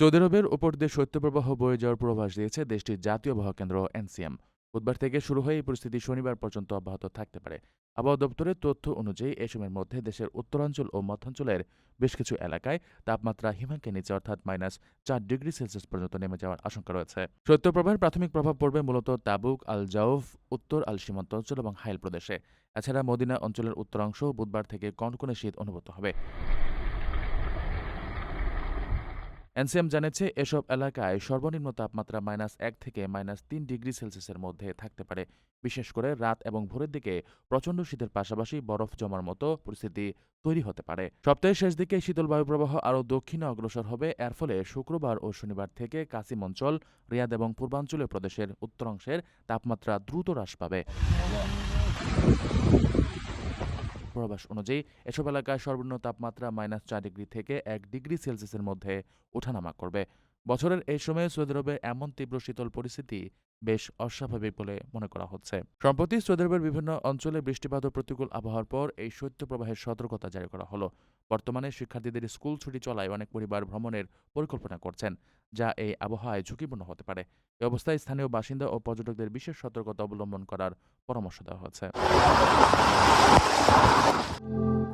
Saudi আরবের উপর দিয়ে শৈত্যপ্রবাহ বয়ে যাওয়ার পূর্বাভাস দিয়েছে দেশটির জাতীয় আবহাওয়া কেন্দ্র এনসিএম। বুধবার থেকে শুরু হয়ে এই পরিস্থিতি শনিবার পর্যন্ত অব্যাহত থাকতে পারে। আবহাওয়া দপ্তরের তথ্য অনুযায়ী এই সময়ের মধ্যে দেশের উত্তরাঞ্চল ও মধ্যাঞ্চলের বেশ কিছু এলাকায় তাপমাত্রা হিমাঙ্কের নিচে অর্থাৎ মাইনাস চার ডিগ্রি সেলসিয়াস পর্যন্ত নেমে যাওয়ার আশঙ্কা রয়েছে। শৈত্যপ্রবাহের প্রাথমিক প্রভাব পড়বে মূলত তাবুক আল জাউফ উত্তর, আল সীমান্ত অঞ্চল এবং হাইল প্রদেশে। এছাড়া মদিনা অঞ্চলের উত্তরাংশ বুধবার থেকে কনকনে শীত অনুভূত হবে। এনসিএম জানিয়েছে এসব এলাকায় সর্বনিম্ন তাপমাত্রা মাইনাস এক থেকে মাইনাস তিন ডিগ্রি সেলসিয়াসের মধ্যে থাকতে পারে। বিশেষ করে রাত এবং ভোরের দিকে প্রচণ্ড শীতের পাশাপাশি বরফ জমার মতো পরিস্থিতি তৈরি হতে পারে। সপ্তাহের শেষ দিকে শীতল বায়ুপ্রবাহ আরও দক্ষিণে অগ্রসর হবে। এর ফলে শুক্রবার ও শনিবার থেকে কাসিম অঞ্চল, রিয়াদ এবং পূর্বাঞ্চলীয় প্রদেশের উত্তরাংশের তাপমাত্রা দ্রুত হ্রাস পাবে। পূর্বাভাস অনুযায়ী এসব এলাকায় সর্বনিম্ন তাপমাত্রা মাইনাস চার ডিগ্রি থেকে এক ডিগ্রি সেলসিয়াসের মধ্যে ওঠানামা করবে। বছরের এই সময়ে সৌদি আরবে এমন তীব্র শীতল পরিস্থিতি বেশ অস্বাভাবিক বলে মনে করা হচ্ছে। সম্প্রতি সৌদি আরবের বিভিন্ন অঞ্চলে বৃষ্টিপাত ও প্রতিকূল আবহাওয়ার পর এই শৈত্যপ্রবাহের সতর্কতা জারি করা হলো। বর্তমানে শিক্ষার্থীদের স্কুল ছুটি চলায় অনেক পরিবার ভ্রমণের পরিকল্পনা করছেন, যা এই আবহাওয়ায় ঝুঁকিপূর্ণ হতে পারে। এ অবস্থায় স্থানীয় বাসিন্দা ও পর্যটকদের বিশেষ সতর্কতা অবলম্বন করার পরামর্শ দেওয়া হয়েছে।